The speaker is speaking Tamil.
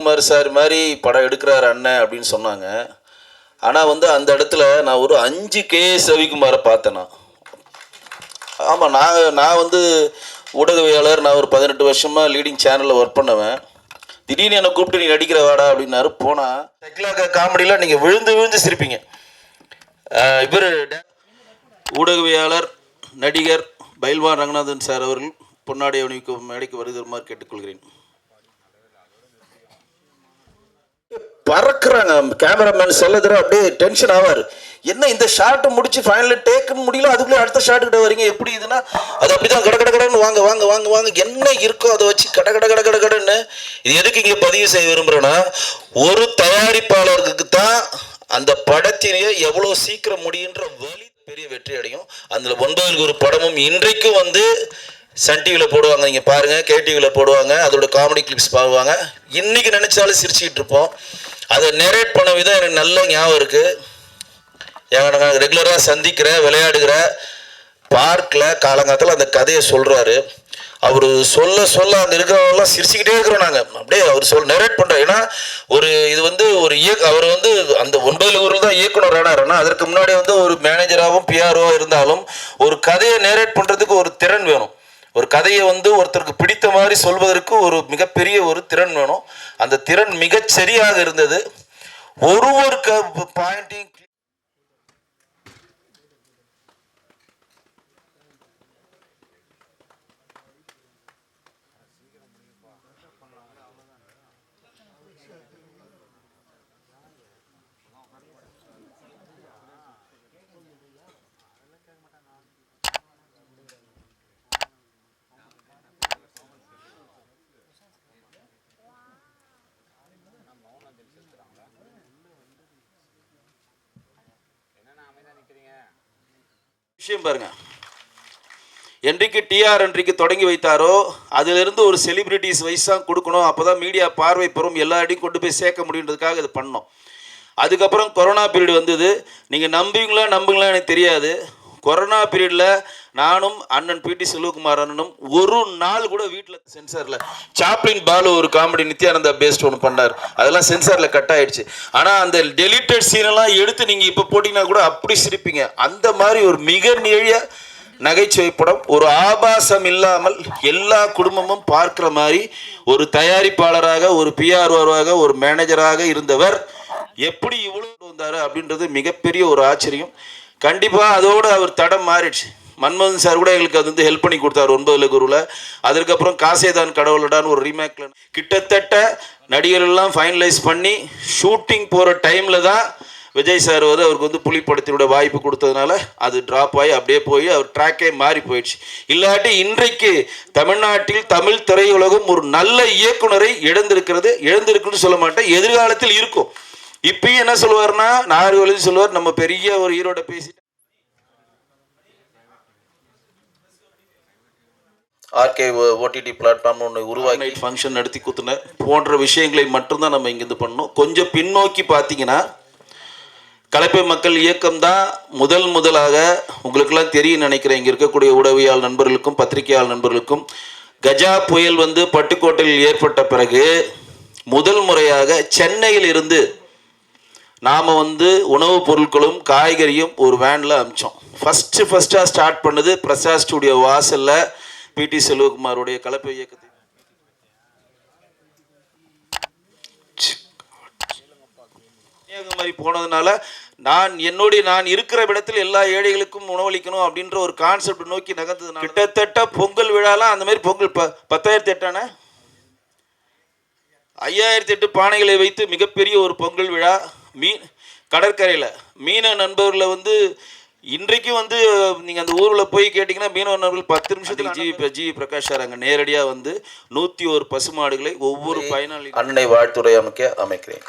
குமார் சார் மாதிரி படம் எடுக்கிறார் அண்ணன் அப்படின்னு சொன்னாங்க. ஆனால் வந்து அந்த இடத்துல நான் ஒரு அஞ்சு கே ரவிக்குமாரை பார்த்தேன் நான். ஆமாம் நான் நான் வந்து ஊடகவியாளர் நான் ஒரு பதினெட்டு வருஷமாக லீடிங் சேனலில் ஒர்க் பண்ணுவேன். திடீர்னு என்னை கூப்பிட்டு நீ நடிக்கிற வாடா அப்படின்னாரு. போனால் டெக்லாக காமெடியில் நீங்கள் விழுந்து விழுந்து சிரிப்பீங்க. இவர் ஊடகவியாளர் நடிகர் பைல்வான் ரங்கநாதன் சார் அவர்கள் பொன்னாடி அணிவிக்கு மேடைக்கு வருகிறமாறு கேட்டுக்கொள்கிறேன். பறக்குறாங்க. கேமராமேன் செல்லதுற அப்படியே டென்ஷன் ஆவார். என்ன இந்த ஷார்ட்டை முடிச்சு ஃபைனலில் டேக்குன்னு முடியல அதுக்குள்ளே அடுத்த ஷார்ட் கிட்ட வரீங்க? எப்படி இதுன்னா அது அப்படிதான் கட கட கடன்னு வாங்க வாங்க வாங்க வாங்க. என்ன இருக்கோ அதை வச்சு கட கட கட கட கடன்னு. இது எதுக்கு இங்கே பதிவு செய்ய விரும்புகிறேன்னா ஒரு தயாரிப்பாளருக்கு தான் அந்த படத்திலேயே எவ்வளோ சீக்கிரம் முடியுன்ற வழி பெரிய வெற்றி அடையும். அதில் ஒன்பதற்கு ஒரு படமும் இன்றைக்கும் வந்து சன் டிவியில் போடுவாங்க. நீங்கள் பாருங்கள் கேடிவியில் போடுவாங்க. அதோட காமெடி கிளிப்ஸ் பாடுவாங்க இன்றைக்கி நினச்சாலும் சிரிச்சுக்கிட்டு இருப்போம். அதை நெரேட் பண்ண விதம் எனக்கு நல்ல ஞாபகம் இருக்குது ஏன்னா ரெகுலராக சந்திக்கிற விளையாடுகிற பார்க்கில் காலங்காலத்தில் அந்த கதையை சொல்கிறாரு அவர் சொல்ல சொல்ல அங்கே இருக்கிறவங்களாம் சிரிச்சுக்கிட்டே இருக்கிறோம் நாங்கள் அப்படியே அவர் சொல் நெரேட் பண்ணுறோம் ஏன்னா ஒரு இது வந்து ஒரு இயக்க அவர் வந்து அந்த ஒன்பதுல ஊரில் தான் இயக்குனர் ஆனார்னா அதற்கு முன்னாடி வந்து ஒரு மேனேஜராகவும் பிஆர்ஓ இருந்தாலும் ஒரு கதையை நேரேட் பண்ணுறதுக்கு ஒரு திறன் வேணும். ஒரு கதையை வந்து ஒருத்தருக்கு பிடித்த மாதிரி சொல்வதற்கு ஒரு மிகப்பெரிய ஒரு திறன் வேணும். அந்த திறன் மிகச்சரியாக இருந்தது. ஒரு ஒரு க பாயிண்ட்டையும் விஷயம் பாருங்க. என்றைக்கு டிஆர் என்றைக்கு தொடங்கி வைத்தாரோ அதிலிருந்து ஒரு செலிபிரிட்டிஸ் வயசாக கொடுக்கணும். அப்போ தான் மீடியா பார்வை பெறும். எல்லா இடையும் கொண்டு போய் சேர்க்க முடியுன்றதுக்காக இது பண்ணோம். அதுக்கப்புறம் கொரோனா பீரியட் வந்தது. நீங்கள் நம்புவீங்களா நம்புங்களா எனக்கு தெரியாது. கொரோனா பீரியடில் நானும் அண்ணன் பிடி செல்வகுமார் அண்ணனும் ஒரு நாள் கூட வீட்டில் சென்சாரில் சாப்ளின் பாலு ஒரு காமெடி நித்யானந்தா பேஸ்ட் ஒன்று பண்ணார். அதெல்லாம் சென்சாரில் கட் ஆயிடுச்சு. ஆனால் அந்த டெலிட்டட் சீனெல்லாம் எடுத்து நீங்கள் இப்போ போட்டிங்கன்னா கூட அப்படி சிரிப்பீங்க. அந்த மாதிரி ஒரு மிக நெழிய நகைச்சுவை படம். ஒரு ஆபாசம் இல்லாமல் எல்லா குடும்பமும் பார்க்குற மாதிரி ஒரு தயாரிப்பாளராக ஒரு பிஆர்ஓவாக ஒரு மேனேஜராக இருந்தவர் எப்படி இவ்வளோ வந்தார் அப்படின்றது மிகப்பெரிய ஒரு ஆச்சரியம். கண்டிப்பாக அதோடு அவர் தடம் மாறிடுச்சு. மன்மோகன் சார் கூட எங்களுக்கு அது வந்து ஹெல்ப் பண்ணி கொடுத்தாரு ஒன்பதுல குருவில் அதுக்கப்புறம் காசேதான் கடவுளடான்னு ஒரு ரீமேக்கில் கிட்டத்தட்ட நடிகர்கள்லாம் ஃபைனலைஸ் பண்ணி ஷூட்டிங் போகிற டைமில் தான் விஜய் சார் வந்து அவருக்கு வந்து புலிப்படத்தினோட வாய்ப்பு கொடுத்ததுனால அது ட்ராப் ஆகி அப்படியே போய் அவர் ட்ராக்கே மாறி போயிடுச்சு. இல்லாட்டி இன்றைக்கு தமிழ்நாட்டில் தமிழ் திரையுலகம் ஒரு நல்ல இயக்குனரை இழந்திருக்கிறது இழந்திருக்குன்னு சொல்ல மாட்டேன். எதிர்காலத்தில் இருக்கும். இப்பயும் என்ன சொல்லுவார்னா நாகரி வழி சொல்லுவார் நம்ம பெரிய ஒரு ஈரோட பேசி ஆர்கே ஓடிடி பிளாட்ஃபார்ம் ஒன்று உருவாக்கி ஃபங்க்ஷன் நடத்தி குத்துன போன்ற விஷயங்களை மட்டும்தான் நம்ம இங்கேருந்து பண்ணோம் கொஞ்சம் பின்னோக்கி பார்த்தீங்கன்னா கலப்பை மக்கள் இயக்கம் தான் முதல் முதலாக உங்களுக்கெல்லாம் தெரியும் நினைக்கிறேன். இங்கே இருக்கக்கூடிய உடவியாளர் நண்பர்களுக்கும் பத்திரிகையாளர் நண்பர்களுக்கும் கஜா புயல் வந்து பட்டுக்கோட்டையில் ஏற்பட்ட பிறகு முதல் முறையாக சென்னையில் இருந்து நாம் வந்து உணவுப் பொருட்களும் காய்கறியும் ஒரு வேனில் அமிச்சோம். ஃபஸ்ட்டு ஃபஸ்ட்டாக ஸ்டார்ட் பண்ணது பிரசாத் ஸ்டுடியோ வாசலில் பிடி செல்வகுமாருடைய கலப்பை இயக்கத்தை கன்னியாகுமரி போனதுனால நான் என்னுடைய நான் இருக்கிற இடத்துல எல்லா ஏழைகளுக்கும் உணவளிக்கணும் அப்படின்ற ஒரு கான்செப்ட் நோக்கி நகர்ந்ததுனால கிட்டத்தட்ட பொங்கல் விழாலாம் அந்த மாதிரி பொங்கல் ப பத்தாயிரத்தி எட்டான? ஐயாயிரத்தி எட்டு பானைகளை வைத்து மிகப்பெரிய ஒரு பொங்கல் விழா. மீன் கடற்கரையில். மீன நண்பர்களை வந்து இன்றைக்கும் வந்து நீங்கள் அந்த ஊரில் போய் கேட்டிங்கன்னா மீனவ நண்பர்கள் பத்து நிமிஷத்தில் ஜி ஜி பிரகாஷ் சார் அங்கே நேரடியாக வந்து நூற்றி ஒரு பசுமாடுகளை ஒவ்வொரு பயனாளி அன்னை வாழ்த்துறை அமைக்க அமைக்கிறேன்.